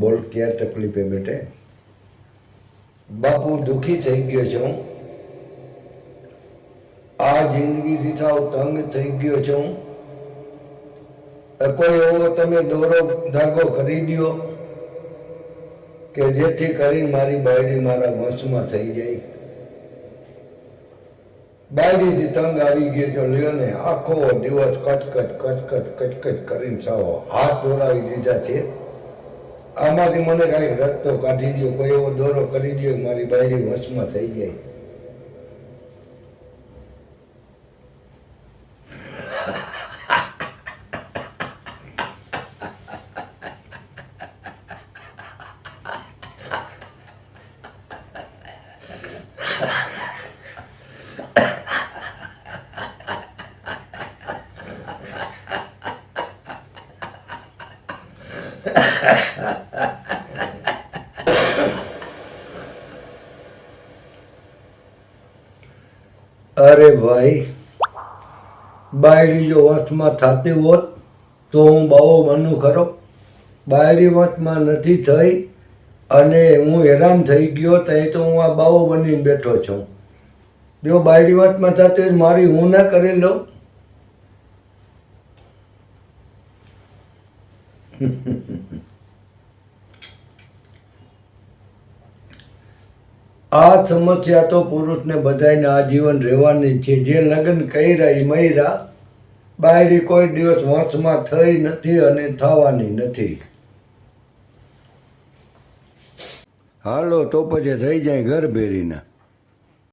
બોલ ક્યાં તકલીફે બેટે? બાપુ દુઃખી થઈ ગયો છું આ જિંદગીથી સાવ તંગ થઈ ગયો છું કોઈ એવો તમે દોરો ધાગો કરી દ્યો કે જેથી કરીને મારી બાયડી મારા વંશમાં થઈ જાય? બાયડીથી તંગ આવી ગયો છો, લ્યો ને, આખો દિવસ કચકચ કચકચ કચકચ કરીને સાવ હાથ દોરાવી દીધા છે. આમાંથી મને કાંઈ રસ્તો કાઢી દો કોઈ એવો દોરો કરી દો મારી બાયરી વશમાં થઈ જાય. અરે ભાઈ બાયડી જો વંશમાં થતી હોત તો હું બહુ બનું ખરો. બાયડી વંશમાં નથી થઈ અને હું હેરાન થઈ ગયો ત્યાં તો હું આ બાવો બનીને બેઠો છું. જો બાયડી વંશમાં થતી હોય મારી હું ના કરી લઉં? આ સમસ્યા તો પુરુષને બધાને આજીવન રહેવાની છે. જે લગ્ન કર્યા એ મયરા, બાયડી કોઈ દિવસ વંશમાં થઈ નથી અને થવાની નથી. હાલો, તો પછી થઈ જાય ઘર ભેરીના.